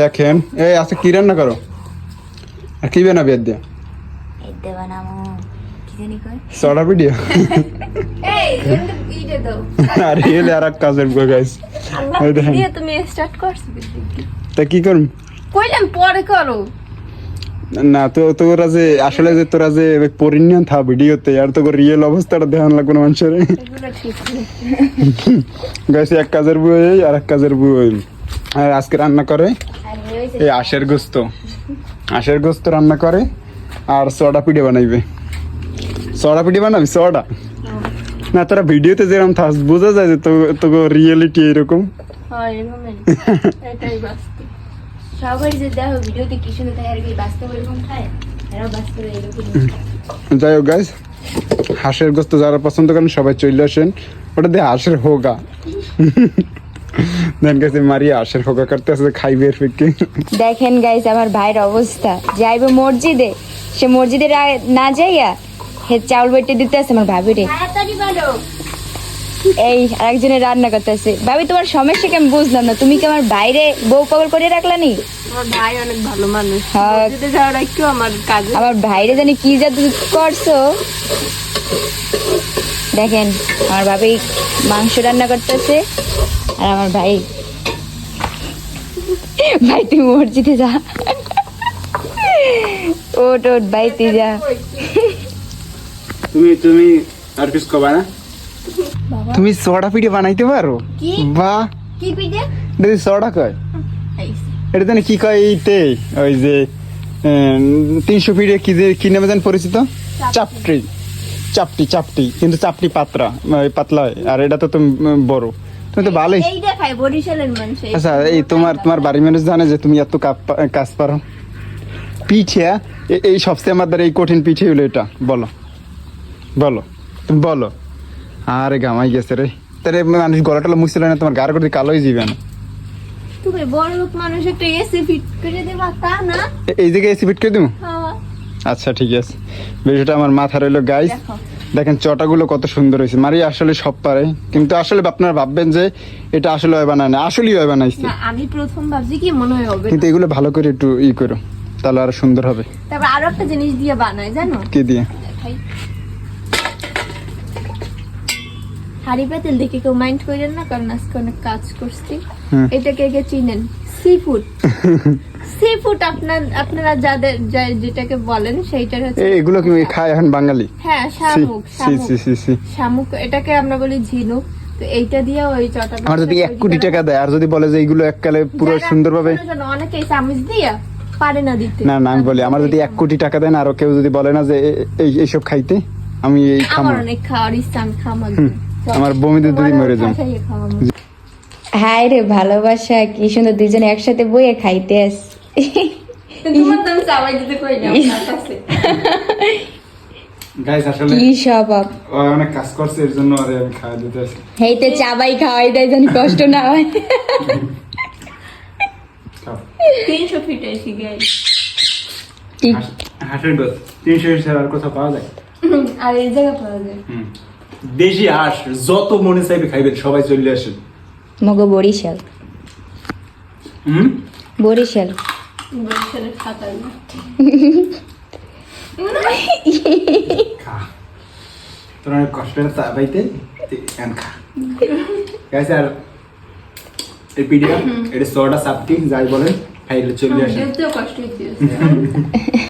দেখেন। এই আচ্ছা কি রান্না করো? আর কি বানাবি আর দিয়ে সড়া ভিডিও এই ইটে দাও। আর এলে আর এক কাজের বই গাইস তুমি স্টার্ট করছ তা কি করুন কইলাম পরে করো। না তো তোরা যে আসলে যে তোরা যে পরিণিয়ন থা ভিডিওতে আর তোর রিয়েল অবস্থাটা দেখান লাগবে না মানুষের। গাইস এক কাজের বই এই আর এক কাজের বই। আর আজকে রান্না করে এই আশের গোস্ত। আশের গোস্ত রান্না করে আর সডা পিঠে বানাইবে। সডা পিঠে বানাবি? সডা? না তোরা ভিডিওতে যেরকম থাস বোঝা যায় যে তো রিয়েলিটি এরকম যাই হোক গাইস হাঁসের গোস্ত যারা পছন্দ করেন সবাই চলে আসেন। ওটা দিয়ে হাঁসের হোগা। দেন মারিয়া হাঁসের হোগা করতে খাইবে এর ফিকে দেখেন গাইস আমার ভাইয়ের অবস্থা। যাইবে মসজিদে সে মসজিদে না যাইয়া হে চাউল বেটে দিতে আছে আমার ভাবিরে। এই আরেকজনের রান্না করতেছে। ভাবি তোমার সমস্যা কি আমি বুঝলাম না। তুমি কি আমার বাইরে বউ পাগল করে রাখলা নি? আমার ভাই অনেক ভালো মানুষ। হ্যাঁ। আমার কাজে আমার ভাইরে জানি কি জাদু করছ? দেখেন আমার ভাবি মাংস রান্না করতেছে। আর আমার ভাই। ভাই তুই মসজিদে যা। ওট ওট ভাই তুই যা। তুমি তুমি আর কিছু কবা না? তুমি সডা পিঠে বানাইতে পারো? কি? বাহ কি পিঠে? এটা সডা কয়? এটা জানি কি কয় এইতে? ওই যে তিনশো পিঠে কি যে কি নামে জানি পরিচিত? চাপটি। চাপটি। চাপটি কিন্তু চাপটি পাতলা হয়। আর এটা তো তুমি বড়। তুমি তো ভালোই। আচ্ছা এই তোমার তোমার বাড়ির মানুষ জানে যে তুমি এত কাজ পারো। পিঠে এ- এই সবচেয়ে আমার দ্বারা এই কঠিন পিঠে হলো এটা। বলো। বলো। তুমি বলো। আরে গামাই গেছে রে। তারে মানুষ গলাটা মুছছিল না তোমার গাড় করে কালোই যাবে না। তুমি বড় লোক মানুষ একটা এসি ফিট করে দেবা তা না? এই জায়গায় এসি ফিট করে দেবো? হ্যাঁ, আচ্ছা ঠিক আছে। বিষয়টা আমার মাথা রইল গাইস। দেখেন চটাগুলো কত সুন্দর হয়েছে। মারি আসলে সব পারে কিন্তু আসলে আপনারা ভাববেন যে এটা আসলে হয় বানায় না আসলেই হয় বানাইছে আমি প্রথম ভাবছি কি মনে হয় হবে। কিন্তু এগুলো ভালো করে একটু ই করো তাহলে আরও সুন্দর হবে। তারপর আরও একটা জিনিস দিয়ে বানায় জানো? কি দিয়ে? হাড়ি পাতিল দেখে কেউ মাইন্ড করেন না কারণ আজকে অনেক কাজ করছি। এটাকে কে চিনেন। সি ফুড সি ফুড আপনার আপনারা যাদের যেটাকে বলেন সেইটার হচ্ছে এগুলো কি খায় এখন বাঙালি? হ্যাঁ শামুক শামুক। এটাকে আমরা বলি ঝিনুক। তো এইটা দিয়ে ওই চটা আমার যদি এক কোটি টাকা দেয় আর যদি বলে যে এইগুলো এককালে পুরো সুন্দরভাবে অনেকে চামচ দিয়া পারে না দিতে। না না আমি বলি আমার যদি এক কোটি টাকা দেন আরও কেউ যদি বলে না যে এই এইসব খাইতে আমি এই অনেক খাওয়ার ইচ্ছা আমি খামার আমার বমিতে যদি মরে যাম হাই রে ভালোবাসা কি সুন্দর দুজনে একসাথে বইয়ে খাইতে আস। তোমার দাম চাওয়াই দিতে কই না আপনার কাছে। গাইস আসলে কি স্বভাব। অনেক কাজ করছে এর জন্য আরে আমি খাওয়া দিতে আসি। হেইতে চাবাই খাওয়াই দেয় জানি কষ্ট না হয়। তিনশো ফিট এসে গাই হাঁসের গোস তিনশো ছাড়া আর কোথাও পাওয়া যায়? আর এই জায়গা পাওয়া যায়। দেশি হাঁস যত মনে চাইবে খাইবেন সবাই চলে আসেন। মগো বরিশাল। হুম? বরিশাল। বরিশালের খাতার তোর অনেক কষ্ট চা পাইতে এন খা। গাইস আর এই এটা সোডা সাপটি যাই বলেন চলে আসে কষ্ট হচ্ছে